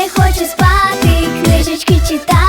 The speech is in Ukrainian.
не хочу спати, книжечки читати.